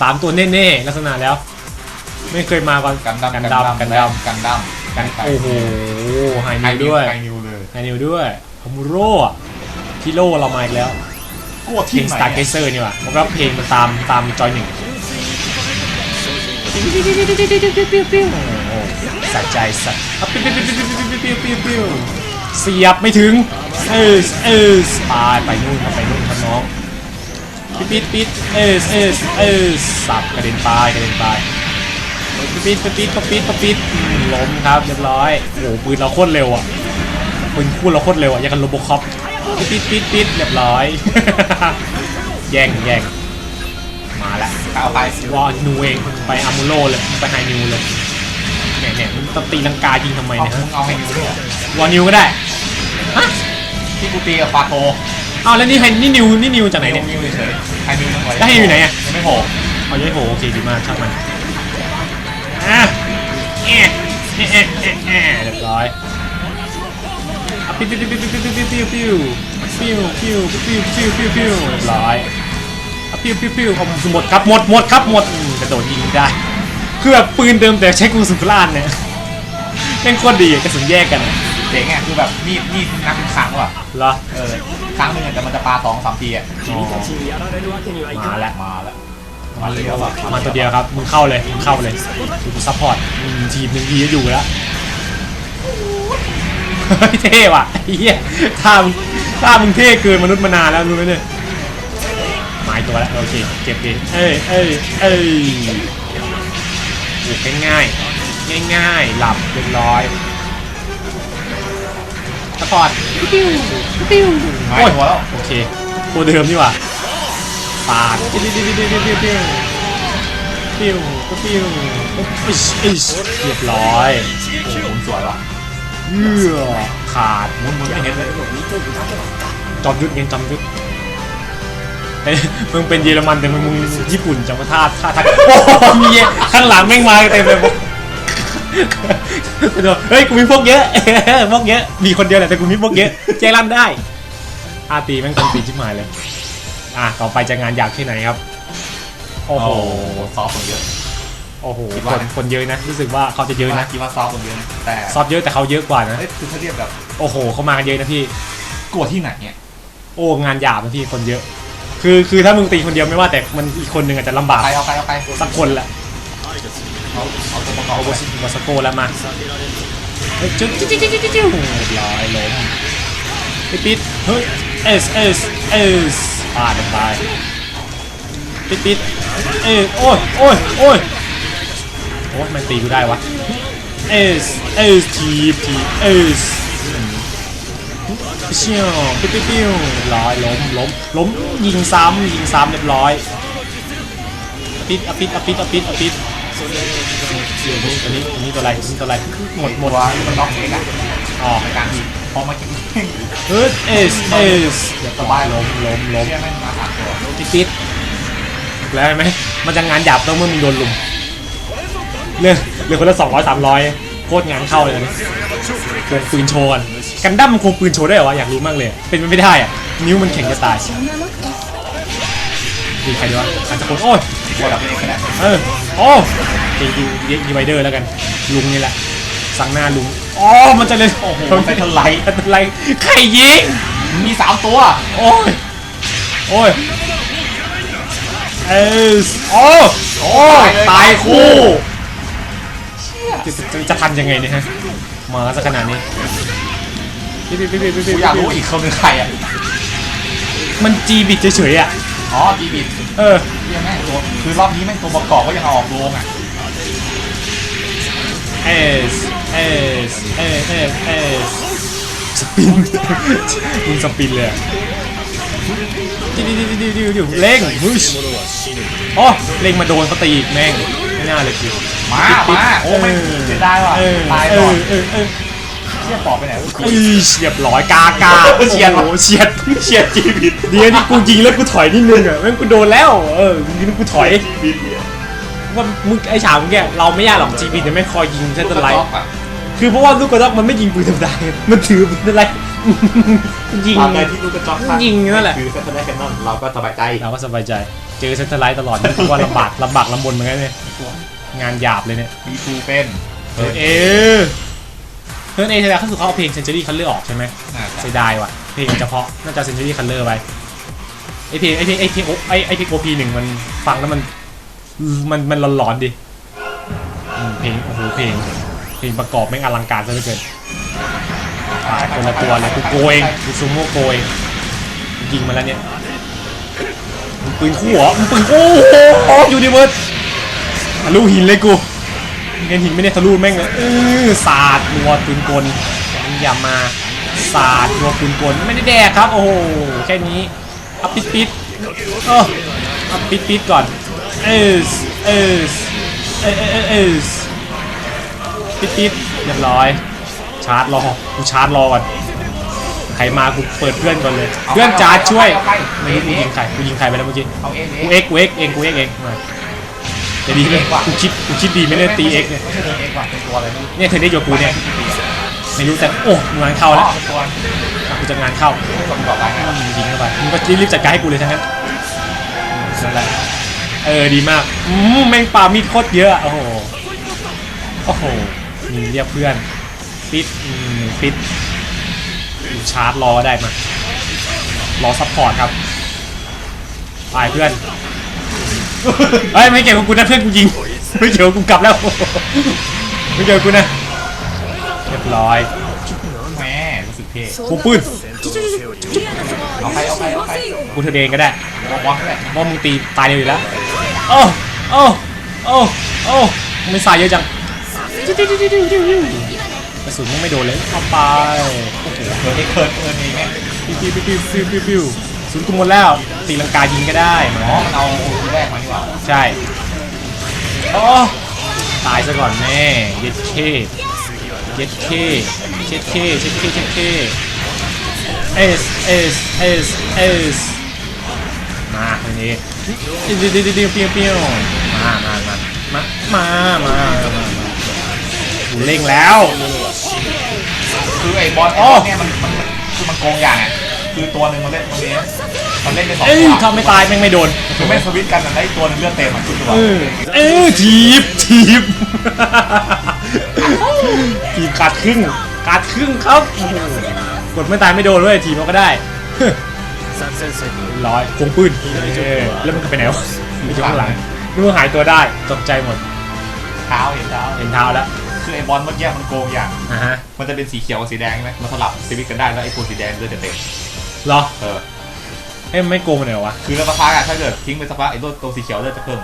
สามตัวแน่ๆลักษณะแล้ว ไม่เคยมาก่อนกันดำกันดำกันดำกันดำกันโอ้โหไฮนิวด้วยไฮนิวเลยไฮนิวด้วยฮามูโร่ที่โลเรามาอีกแล้วเพลงสตาร์เกเซอร์นี่ว่ะผมรับเพลงมาตามตามจอยหนึ่งสัใจสัตว์เสียบไม่ถึง เออเออไปไปนู่นไปนู่นครับน้อง ปิดปิดปิดเออเออเออสับกระเด็นไปกระเด็นไปปิดปิดปิดปิดปิดปิดปิดอืมล้มครับเรียบร้อยโอ้โหปืนเราโคตรเร็วอะปืนคู่เราโคตรเร็วอะอย่างกับโรบคอปปิดปิดปิดปิดเรียบร้อย แย่งแย่งมาแล้วเอาไปว่านูเองไปอามูโรเลยไปไฮนิวเลยเนี่ยเนี่ยมึงต้องตีลังกายิงทำไมเอาเนี่ยมึฮะงเอาไฮนิวด้วยเหรอวอนิวก็ได้ฮะที่กูตีกับฟาโตเอาแล้วนี่ไฮนี่นิวนี่นิวจากไหนนิเนี่วยนิวเฉยไฮนิวยังไงแล้วไฮนิวอยู่ไหนอะ ยังไม่โผล่เอาย้ายโหโอเคดีมากช่างมันอะเอ๊ะเอ๊ะเอ๊ะเอ๊ะเอ๊ะเรียบร้อยอะปิ้วปิ้วปิ้วปิ้วปิ้วปิ้วปิ้วปิ้วปิ้วปิ้วปิ้วปิ้วปิ้วเรียบร้อยอะปิ้วปิ้วปิ้วเอาหมดครับหมดหมดครับหมดอืมกระโดดยิงได้คือแบบปืนเดิมแต่ใช้กรุงสุพรานเนี่ยแม่งโคตรดีอะกระสุนแยกกันอะ เจ๋งอะคือแบบมีดมีดนับเป็นครั้งว่ะเหรอ เออครั้งหนึงอะแต่มันจะปาสองสามทีอะอ๋อมาแล้วมาแล้วมาเลยแล้วแบบมาตัวเดียวครับ มึงเข้าเลย มึงเข้าเลยดูกูซัพพอร์ตอืมทีมหนึ่งดีก็อยู่แล้วเฮ้ยเท่ว่ะไอ้เหี้ยถ้ามึงถ้ามึงเท่เกินมนุษย์มานานแล้วรู้ไหมเนี่ย หมายตัวแล้วโอเค เก็บดิเอ้ยเอ้ยเอ้ยโอ้ง่ายง่ายง่ายๆหลับเรียบร้อย ซัพพอร์ตปิ้วปิ้วไม่โอ้ยหัวแล้วโอเคตัวเดิมนี่หว่าปาดปิ้วปิ้วปิ้วปิ้วปิ้วปิ้วปิ้วปิ้วอิชอิชเรียบร้อยโอ้โหสวยว่ะเยื่อขาดมุนมุนไม่เห็นเลยจอมยุทธยังจอมยุทธเอ้ยมึงเป็นเยอรมันแต่มึงมึงญี่ปุ่นจังหวะท่าท่าทางโอ้โหมีเยข้างหลังแม่งมาเต็มเลยบอก เฮ้ยกูมีพวกเยอะพวกเยอะมีคนเดียวแหละแต่กูมีพวกเยอะแจ้งลั่นได้อาตีแม่งคนตีชิบหายเลย อะต่อไปจะงานอยากที่ไหนครับ โอ้โอ้โหโหซอฟต์กว่าเยอะโอ้โหคิดคว่านคนเยอะนะรู้สึกว่าเขาจะเยอะนะคิดว่าซอฟต์กว่าเยอะนะแต่ซอฟต์เยอะแต่เขาเยอะกว่านะเอ้ยคือถ้าเทียบแบบโอ้โหเขามากันเยอะนะพี่กลัวที่ไหนเนี่ยโอ้งานหยาบนะพี่คนเยอะ คือคือถ้ามึงตีคนเดียวไม่ว่าแต่มันอีกคนหนึ่งอาจจะลำบากไปเอาไปเอาไปสักคนแหละ เอาเอาตัวประกอบเอาไปโบซิมาสโกแล้วมาเฮ้ยจุ๊บจิ๊บจิ๊บจิ๊บจิ๊บจิ๊บเรียบร้อยล้มปิดปิดเฮ้ยเอสเอสเอสพลาดไปปิดปิดเอสโอ้ยโอ้ยโอ้ยโอ้ยมันตีกูได้วะเอสเอสทีบทีบเอสเชี่ยวปิ๊บปิ๊บปิ๊บเรียบร้อยล้มล้มล้มยิงซ้ำยิงซ้ำเรียบร้อยอปิดอปิดอปิดอปิดอปิด ตัวนี้ตัวนี้ตัวอะไรตัวนี้ตัวอะไรหมดหมดวที่มันล็อกเองอะอ๋อในการยิงพอมายิงเฮ้ยเอสเอสเรียบร้อยล้มล้มล้มเชี่ยแม่งมาสามตัวปิดปิดแล้วเห็นไหมมันจะงานหยาบต้องเมื่อมึงโดนลุมเรื่องเรื่องคนละสองร้อยสามร้อยโคตรงานเข้าเลยนะเกินปืนโชว์กันกันดั้มมันคงปืนโชว์ได้เหรอวะอยากรู้มากเลย เป็นไปไม่ได้อะนิ้วมันแข็งจะตาย ดีใครดีวะอาจจะคนโอ้ยตัวแบบนี้ก็ได้เออโอ้ดีดีดีดีไวเดอร์แล้วกัน ลุงนี่แหละ สั่งหน้าลุงอ๋อมันจะเลยโอ้โหมันเป็นอะไรเป็นไรใครยิงมีสามตัว โอ้ยโอ้ยเออโอ้โอ้ตายคู่จะจะจะทันยังไงเนี่ยฮะมาซะขนาดนี้ปิ๊บปิ๊บปิ๊บปิ๊บปิ๊บกูอยากรู้อีกคนนึงใครอะมันจีบิดเฉยๆอะ อ๋อจีบิดเออเฮียแม่งตัวคือรอบนี้แม่งตัวประกอบก็ยังเอาออกโรงอะเอสเอสเอสเอสเอสสปิน มึงสปินเลยอะดิวดิวดิวดิวดิวเร่งมุชอ๋อเร่งมาโดนเขาตีอีกแม่งไม่น่าเลยคือมามาโอ้ไม่เสียดายว่ะเออตายเอก่ออนเออเออ ชี่ยปอบไปไหนวะเอ้ยเฉียบร้อยกากาเฉียดโอ้โหเฉียดเฉียดจีบิดเดี๋ยวนี่กูยิงแล้วกูถอยนิดนึงอะแม่งกูโดนแล้วเออยิงแล้วกูถอยว่ามึงไอ้ฉากเมื่อกี้เราไม่ยากหรอกจีบิดจะไม่คอยยิงเส้นตะไลลูกกระต๊อบอะคือเพราะว่าลูกกระดอกมันไม่ยิงปืนธรรมดาไงมันถือปืนอะไรยิงตามใดที่ลูกกระจอกทักยิงนั่นแหละคือเซนเตอร์แคนนอนเราก็สบายใจเราก็สบายใจ เจอเซนเตอร์ไลท์ตลอดนี่ว่าลำบากลำบากลำบนเหมือนกันเนี่ยงานหยาบเลยเนี่ยมีทูเป็นเออ เออเฮ้ยเอแสดงเขาสุดเขาเอาเพลง Century Color ออกใช่ไหมน่าจะเสียดายว่ะเพลงเฉพาะน่าจะ Century Color ไปไอเพลงไอเพลงไอเพลงโอไอไอเพลงโอพีหนึ่งมันฟังแล้วมันมันมันหลอนๆดิอืมเพลงโอ้โหเพลงเพลงประกอบแม่งอลังการซะเหลือเกินตายคนละตัวเลยกูโกยกูซูโม่โกยยิงมาแล้วเนี่ยมึงปืนคู่เหรอมึงปืนโอ้โหยูนิเวิร์สทะลุหินเลยกู เงินหินไม่ได้ทะลุแม่งเลยเออสาดรัวปืนกลมึงอย่ามาสาดรัวปืนกลไม่ได้แดกครับ โอ้โหแค่นี้อาปิดปิดเอออาปิดปิดก่อนเออเออเออเออเออปิดปิดเรียบร้อย ชาร์จรอกูชาร์จรอก่อนใครมากูเปิดเพื่อนก่อนเลย เพื่อนจาร์จช่วยไม่รู้กูยิงใครกูยิงใครไปแล้วเมื่อกี้กูเอ็กกูเอ็กเองกูเอ็กเองมา จะดีเลยกูคิดกูคิดดีไม่ได้ตีเอ็กเนี่ยไม่ใช่ตัวเองว่ะเป็นตัวอะไรไม่รู้เนี่ยเธอได้โยกูเนี่ยไม่รู้แต่โอ้งานเข้าแล้วเป็นตัวอะกูจะงานเข้าไม่ตัวประกอบอะไรนะอืมยิงเข้าไปมึงก็รีบๆจัดการให้กูเลยทั้งนั้นอืมนั่นแหละเออดีมากอืมแม่งปามีดโคตรเยอะอะโอ้โหโอ้โหมีเรียกเพื่อนปิดอืมปิดอยู่ชาร์จรอได้มารอซัพพอร์ตครับไปเพื่อน เฮ้ยไม่เกี่ยวกับกูนะเพื่อนกูยิงไม่เกี่ยวกับกูกลับแล้วไม่เกี่ยวกับกูนะเรียบร้อยแหมรู้สึกเท่กูปืนเอาไปเอาไปเอาไปกูเธอเองก็ได้วางวางเลยว่ามึงตีตายเร็วอยู่แล้วโอ้โอ้โอ้โอ้มึงไม่เยอะจังกระสุนมึงไม่โดนเลยเอาไปโอ้โหเกิดไอ้เคิดเอิร์นเองแม่ปิ้วปิ้วปิ้วปิ้วปิ้วศูนย์กุมหมดแล้ว ตีลังกายิงก็ได้มาอ๋อมันเอาทีแรกมานี่หว่าใช่โอ้ตายซะก่อนแม่เย็ดเคเย็ดเคเช็ดเคเช็ดเคเช็ดเคเอสเอสเอสเอสมาทีนี้ดิดิดิดิดิเปียวเปียวมามามามามามามากูเร่งแล้ว คือไอ้บอลไอ้บอลเนี่ยมันมันมันคือมันโกงอย่างอะ คือตัวหนึ่งมันเล่นมันเนี้ยมันเล่นเป็นสองเอ้ยตัวทำไม่ตายแม่งไม่โดนคือไม่สวิตช์กันแต่ได้ตัวหนึงเลือดเต็มอะคือตัวเออเออทีบทีบทีบขาดครึ่งขาดครึ่งครับโอ้โหกดไม่ตายไม่โดนเว้ยทีมเราก็ได้ร้อยควงปืนเออแล้วมันก็ไปไหนวะไม่อยู่ข้างหลังนึกว่าหายตัวได้ตกใจหมดเท้าเห็นเท้าเห็นเท้าแล้วคือไอ้บอลเมื่อกี้มันโกงอย่าง อะฮะ มันจะเป็นสีเขียวกับสีแดงใช่ไหมมันสลับสวิตช์กันได้แล้วไอ้ตัวสีแดงเลือดจะเต็ม เหรอเออ เอ้ยมันไม่โกงมันเลยวะคือแล้วสักพักอะถ้าเกิดทิ้งไปสักพักไอ้ตัวตัวสีเขียวเลือดจะเพิ่ม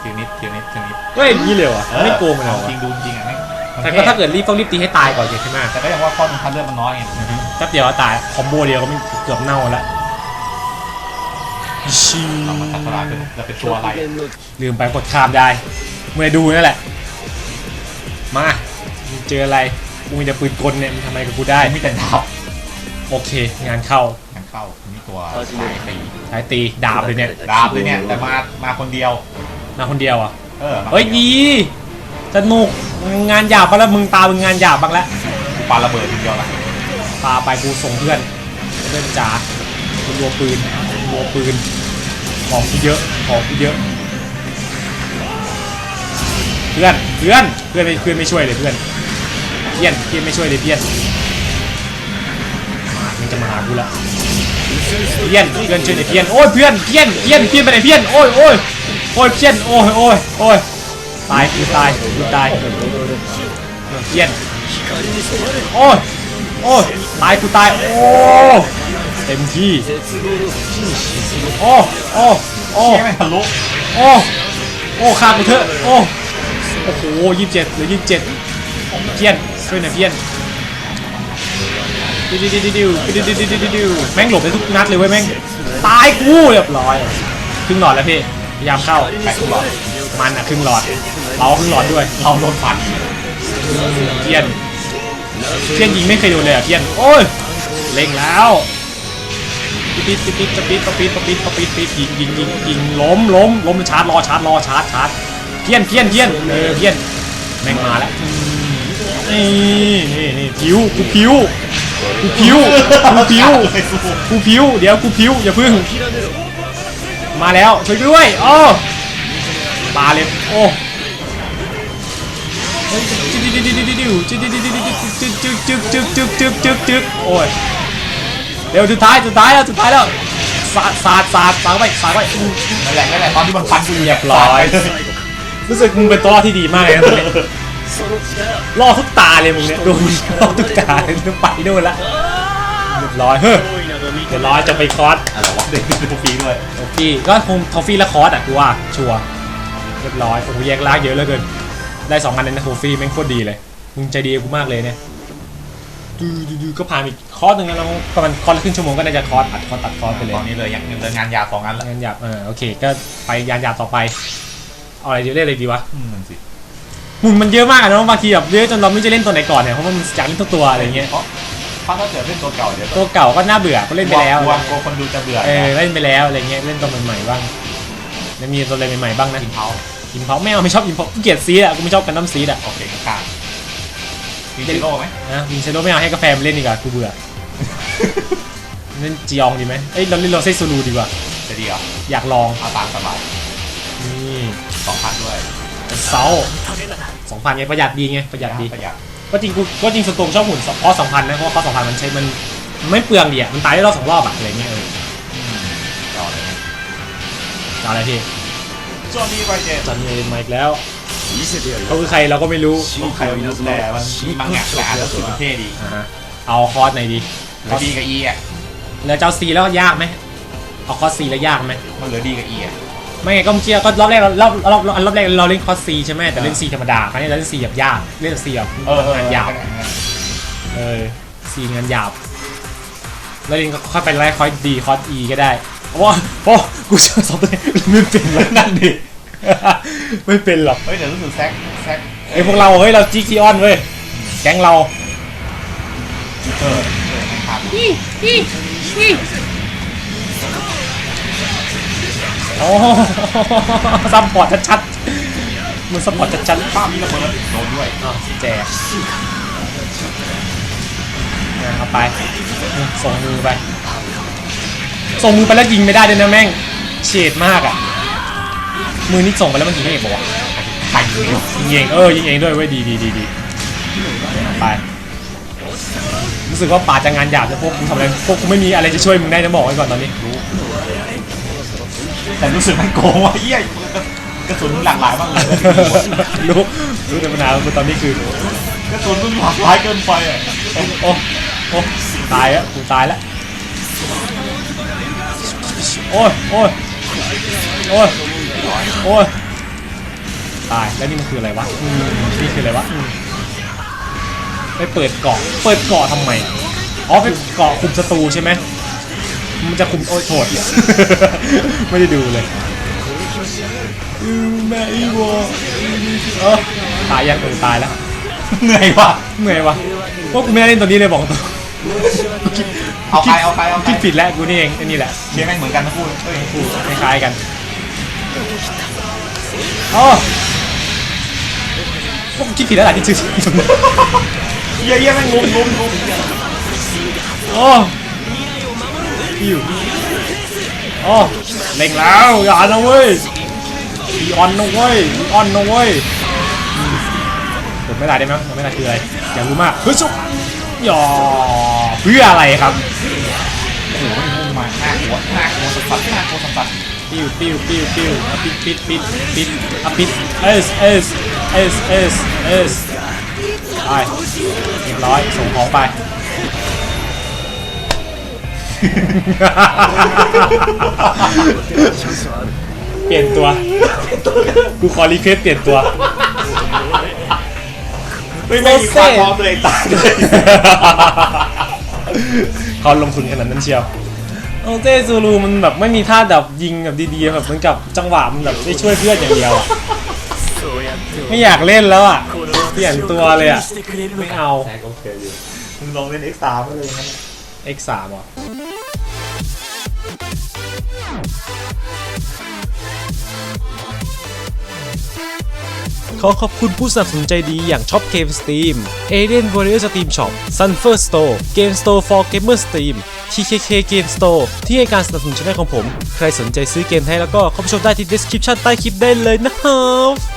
ทีละนิดทีละนิดทีละนิดเฮ้ยอย่างนี่เลยวะไม่โกงมันเลยวะจริงดูจริงอะไม่มันแต่ค่ก็ถ้าเกิดรีบต้องรีบตีให้ตายก่อนใช่ไหมแต่ก็ยังว่าข้อนึงคันเลือดมันน้อยไงแป๊บเดียวก็ตายคอมโบเดียวก็ไม่เกือบเน่าแล้วชิเรามันทัศนาเป็นจะเป็นตัวอะไรลืมไปกดข้ามได้เมื่อดูนั่นแหละ มามึงเจออะไรกูมีแต่ปืนกลเนี่ยมึงทำอะไรกับกูได้มีแต่ดาบโอเค งานเข้าทาง เข้ามีตัวสายตีสายตีดาบเลยเนี่ยดาบเลยเนี่ยแต่มามาคนเดียวมาคนเดียวอะเออมาเฮ้ยดีสนุกงานหยาบบ้างแล้วมึงตามึงงานหยาบบ้างแล้วปาระเบิดทีเดียวละปาไปกูส่งเพื่อนเพื่อนจ๋ากูรัวปืนรัวปืนของกูเยอะของกูเยอะ เพื่อนเพื่อนเพื่อนไม่เพื่อนไม่ช่วยเลยเพื่อนเพี้ยนเพี้ยนไม่ช่วยเลยเพี้ยนมามันจะมาหากูละ เพี้ยนเพื่อนช่วยหน่อยเพี้ยนโอ้ยเพื่อนเพี้ยนเพี้ยนเพี้ยนไปไหนเพี้ยนโอ้ยโอ้ยโอ้ยเพี้ยนโอ้ยโอ้ยโอ้ยตายกูตายกูตายเพี้ยนโอ้ยโอ้ยตายกูตายโอ้เต็มที่โอ้โอ้โอ้ทะลุโอ้โอ้ฆ่ากูเถอะโอ้โอ้โหยี่สิบเจ็ดหรือยี่สิบเจ็ดเพี้ยนช่วยหน่อยเพี้ยน ดิวดิวดิวดิวดิวดิวดิวดิวดิวดิแม่งหลบได้ทุกนัดเลยเว้ยแม่งตายกูเรียบร้อยครึ่งหลอดแล้วพี่พยายามเข้าแปะทุกหลอดมันอะครึ่งหลอดเราครึ่งหลอดด้วยเราโดนฟันเพี้ยนเพี้ยนยิงไม่เคยโดนเลยอะเพี้ยนโอ้ยเล็งแล้วปิดปิดปิดปิดปิดปิดปิดปิดปิดปิดยิงยิงยิงยิงล้มล้มล้มชาร์จรอชาร์จรอชาร์จชาร์จเพี้ยนเพี้ยนเพี้ยนเออเพี้ยนแม่งมาแล้วนี่นี่นี่ผิวกูผิว กูพิวกูพิวกูพิวเดี๋ยวกูพิวอย่าพึ่ง มาแล้วช่วยด้วยโอ้มาเลยโอ้จึ๊กจึ๊กจึ๊กจึ๊กจึ๊กจึ๊กจึ๊กจึ๊กจึ๊กจึ๊กโอ้ยเดี๋ยวสุดท้ายสุดท้ายแล้วสุดท้ายแล้วสาดสาดสาดสาดไปสาดไปนั่นแหละนั่นแหละตอนที่มันฟันกูอยู่เรียบร้อยรู้สึกมึงเป็นตัวที่ดีมากเลยนะตอนนี้ ล่อทุกตาเลยมึงเนี่ยโดนล่อทุกตาเลยไปโดนละเรียบร้อยเฮ้ยเรียบร้อยจะไปคอร์สอะไรวะเด็กเป็นฟรีด้วยทอฟฟี่ก็คงทอฟฟี่และคอร์สอะกูว่าชัวร์เรียบร้อยโอ้โหแยกลากเยอะเหลือเกินได้สองอันเลยนะทอฟฟี่แม่งโคตรดีเลยมึงใจดีกับกูมากเลยเนี่ยดูดูดูก็ผ่านอีกคอร์สหนึ่งแล้วเราประมาณคอร์สละครึ่งชั่วโมงก็น่าจะคอร์สอัดคอร์สตัดคอร์สไปเลยตอนนี้เลยยังยังเหลืองานยาสองอันละงานหยาบเออโอเค ก็ไปยานหยาบต่อไปเอาอะไรดีเล่นอะไรดีวะอืมนั่นสิ หุ่นมันเยอะมากอะเนาะบางทีแบบเยอะจนเราไม่รู้จะเล่นตัวไหนก่อนเนี่ยเพราะว่ามันอยากเล่นทุกตัวอะไรเงี้ยเพราะเพราะถ้าเกิดเล่นตัวเก่าเดี๋ยวตัวเก่าก็น่าเบื่อก็เล่นไปแล้วกลัวกลัวคนดูจะเบื่อเออเล่นไปแล้วอะไรเงี้ยเล่นตัวใหม่ๆบ้างแล้วมีตัวอะไรใหม่ๆบ้างนะกินเขาอินเพาไม่เอาไม่ชอบอินเพาเกลียดซีดอะกูไม่ชอบกันน้ำซีดอะโอเคข้างมีเจโร่ไหมนะวินเชโรไม่เอาให้กาแฟมันเล่นดีกว่ากูเบื่อเล่นจียองดีไหมเอ้ยเราเล่นโรเซซูรูดีกว่าจะดีเหรออยากลองเอาตามสบายนี่สองพันด้วย เซาสองพันไงประหยัดดีไงประหยัดดี ประหยัดก็จริงกูก็จริงส่วนตัวชอบหุ่นคอสองพันนะเพราะว่าคอสองพันมันใช้มันมันไม่เปลืองดีอะมันตายได้รอบสองรอบอะอะไรเงี้ยเอออืมรอเลยนะจะเอาอะไรพี่จอห์นนี่ไรเจนจันเองมาอีกแล้วเขาคือใครเราก็ไม่รู้ต้องใครรู้แต่มันมีมังงะแต่อ่านแล้วสุดมันเท่ดีอ่าฮะเอาคอร์สไหนดีเหลือดีกับอีอะแล้วเจ้าซีแล้วยากไหมเอาคอร์สซีแล้วยากไหมมันเหลือดีกับอีอะ ไม่ไงก็เมื่อกี้ก็รอบแรกเรารอบรอบรอบรอบแรกเราเล่นคอร์สซีใช่ไหมแต่เล่นซีธรรมดาครั้งนี้เราเล่นซีแบบยากเล่นซีแบบเออเอองานหยาบเออซีงานหยาบแล้วเล่นก็ค่อยไปไล่คอร์สดีคอร์สอีก็ได้เพราะว่าเพราะกูเจอสองตัวนี้ไม่เป็นแล้วนั่นดิไม่เป็นหรอกเฮ้ยเดี๋ยวรู้สึกแซกแซกไอพวกเราเฮ้ยเราจีคีออนเว้ยแก๊งเราเออ โอ้ซัพพอร์ตชัดๆมันซัพพอร์ตชัดๆป้ามีระเบิดโดนด้วยอ้าวแจกเอาไปอืมส่งมือไป ส่งมือไปแล้วยิงไม่ได้ด้วยนะแม่งเฉดมากอะ มือนี่ส่งไปแล้วมันยิงเองบอกว่าวะใครอยู่ยิงเองเออยิงเองด้วยเว้ยดีดีดีดีเอาไป รู้สึกว่าป่าจะงานหยาบจะพวกกูทำอะไรพวกกูไม่มีอะไรจะช่วยมึงได้นะบอกไว้ก่อนตอนนี้รู้ แต่รู้สึกมันโกงว่ะเหี้ยกระสุนหลากหลายมากเลยรู้รู้แต่ปัญหาคือตอนนี้คือกระสุนมันหลากหลายเกินไปอะโอ้โอ้โอ้ตายแล้วกูตายแล้วโอ้ยโอ้ยโอ้ยโอ้ยตายแล้วนี่มันคืออะไรวะอืมนี่คืออะไรวะอืมไปเปิดเกาะเปิดเกาะทำไมอ๋อไปเกาะคุมศัตรูใช่ไหม มันจะคุมโอ้ยโทษไม่ได้ดูเลยอืมแม่อีโวเออตายยังเออตายแล้วเหนื่อยว่ะเมื่อยวะพวกกูไม่ได้เล่นตัวนี้เลยบอกตรงเอาใครเอาใครเอาใครคิดผิดแล้วกูนี่เองไอ้นี่แหละเชียร์แม่งเหมือนกันทั้งคู่เฮ้ยกูคล้ายๆกันอ๋อพวกกูคิดผิดแล้วล่ะที่ชื่อตรงนี้เยี่ยเยี่ยแม่งงงงงงงโอ้ อิวโอ้เล็งแล้วอย่านะเว้ยอีออนนะเว้ยอีออนนะเว้ยอืมไม่ได้ได้ไหมกดไม่ได้คืออะไรอยากรู้มากเฮ้ยชุบหยอเพื่ออะไรครับโอ้โหมันงมาหน้าหัวหน้าหัวสัสๆหน้าหัวสัสปิ้วปิ้วปิ้วปิ้วปิดปิดปิดปิดอะปิดเอสเอสเอสเอสเอสไปเรียบร้อยส่งของไป เปลี่ยนตัว กูขอรีเควสเปลี่ยนตัวๆไม่ไม่มีความพร้อมเลยตายเลยเขาลงทุนขนาดนั้นเชียวโอเตซูรูมันแบบไม่มีท่าแบบยิงแบบดีๆแบบเหมือนกับจังหวะมันแบบได้ช่วยเพื่อนอย่างเดียวอะไม่อยากเล่นแล้วอะ เปลี่ยนตัวเลยอะ ไม่เอาแท็กโอเคอยู่มึงลองเล่น X3 ไปเลยงั้น X3 เหรอ ขอขอบคุณผู้สนับสนุนใจดีอย่างช็อปเกมสตรีม Alien Warrior Steam Shop Sunfer Store Game Store for Gamer Steam TKK Game Store ที่ให้การสนับสนุนช่องของผม ใครสนใจซื้อเกมให้แล้วก็เข้าไปชมได้ที่ description ใต้คลิปได้เลยนะครับ